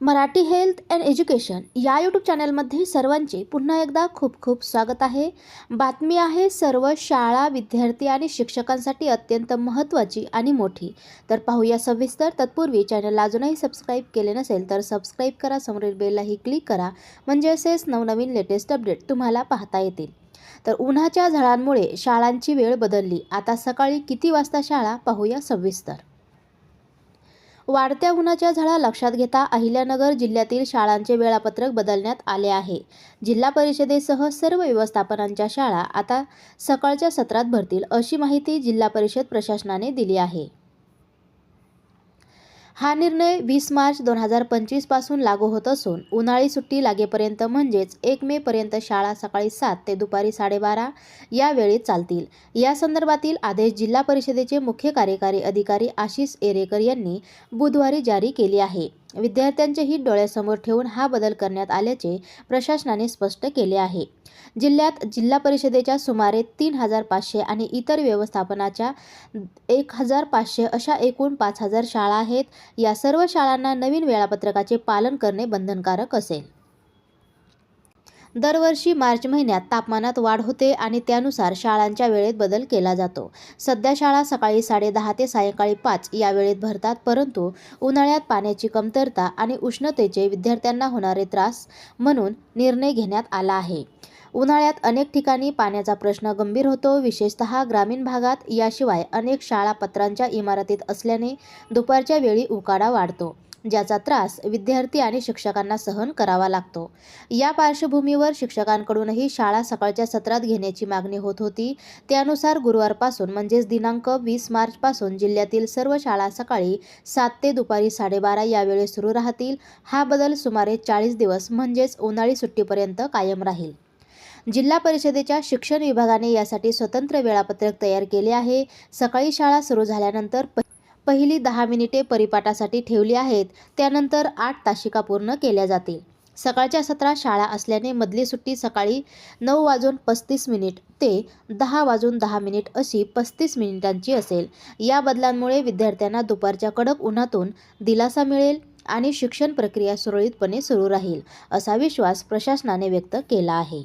Marathi health and education या YouTube चॅनलमध्ये सर्वांचे पुन्हा एकदा खूप खूप स्वागत आहे. बातमी आहे सर्व शाळा विद्यार्थी आणि शिक्षकांसाठी अत्यंत महत्त्वाची आणि मोठी. तर पाहूया सविस्तर. तत्पूर्वी चॅनलला अजूनही सबस्क्राईब केले नसेल तर सबस्क्राईब करा. समोरील बेललाही क्लिक करा. म्हणजे असेच नवनवीन लेटेस्ट अपडेट तुम्हाला पाहता येतील. तर उन्हाच्या झळांमुळे शाळांची वेळ बदलली. आता सकाळी किती वाजता शाळा? पाहूया सविस्तर. वाढत्या उन्हाच्या झळा लक्षात घेता अहिल्यानगर जिल्ह्यातील शाळांचे वेळापत्रक बदलण्यात आले आहे. जिल्हा परिषदेसह सर्व व्यवस्थापनांच्या शाळा आता सकाळच्या सत्रात भरतील अशी माहिती जिल्हा परिषद प्रशासनाने दिली आहे. हा निर्णय वीस मार्च दोन हजार पंचवीसपासून लागू होत असून उन्हाळी सुट्टी लागेपर्यंत म्हणजेच एक मे पर्यंत शाळा सकाळी सात ते दुपारी साडेबारा या वेळेत चालतील. या संदर्भातील आदेश जिल्हा परिषदेचे मुख्य कार्यकारी अधिकारी आशिष एरेकर यांनी बुधवारी जारी केली आहे. विद्यार्थ्यांचेही डोळ्यासमोर ठेवून हा बदल करण्यात आल्याचे प्रशासनाने स्पष्ट केले आहे. जिल्ह्यात जिल्हा परिषदेच्या सुमारे तीन हजार पाचशे आणि इतर व्यवस्थापनाच्या एक हजार पाचशे अशा एकूण पाच हजार शाळा आहेत. या सर्व शाळांना नवीन वेळापत्रकाचे पालन करणे बंधनकारक असेल. दरवर्षी मार्च महिन्यात तापमानात वाढ होते आणि त्यानुसार शाळांच्या वेळेत बदल केला जातो. सध्या शाळा सकाळी साडेदहा ते सायंकाळी पाच या वेळेत भरतात परंतु उन्हाळ्यात पाण्याची कमतरता आणि उष्णतेचे विद्यार्थ्यांना होणारे त्रास म्हणून निर्णय घेण्यात आला आहे. उन्हाळ्यात अनेक ठिकाणी पाण्याचा प्रश्न गंभीर होतो. विशेषतः ग्रामीण भागात याशिवाय अनेक शाळा पत्रांच्या इमारतीत असल्याने दुपारच्या वेळी उकाडा वाढतो ज्याचा त्रास विद्यार्थी आणि शिक्षकांना सहन करावा लागतो. या पार्श्वभूमीवर शिक्षकांकडूनही शाळा सकाळच्या सत्रात घेण्याची मागणी होत होती. त्यानुसार गुरुवारपासून म्हणजेच दिनांक वीस मार्चपासून जिल्ह्यातील सर्व शाळा सकाळी सात ते दुपारी साडेबारा या वेळी सुरू राहतील. हा बदल सुमारे चाळीस दिवस म्हणजेच उन्हाळी सुट्टीपर्यंत कायम राहील. जिल्हा परिषदेच्या शिक्षण विभागाने यासाठी स्वतंत्र वेळापत्रक तयार केले आहे. सकाळी शाळा सुरू झाल्यानंतर प पहिली दहा मिनिटे परिपाठासाठी ठेवली आहेत. त्यानंतर आठ तासिका पूर्ण केल्या जातील. सकाळच्या सत्रात शाळा असल्याने मधली सुट्टी सकाळी नऊ वाजून पस्तीस मिनिट ते दहा वाजून दहा मिनिट अशी पस्तीस मिनिटांची असेल. या बदलांमुळे विद्यार्थ्यांना दुपारच्या कडक उन्हातून दिलासा मिळेल आणि शिक्षण प्रक्रिया सुरळीतपणे सुरू राहील असा विश्वास प्रशासनाने व्यक्त केला आहे.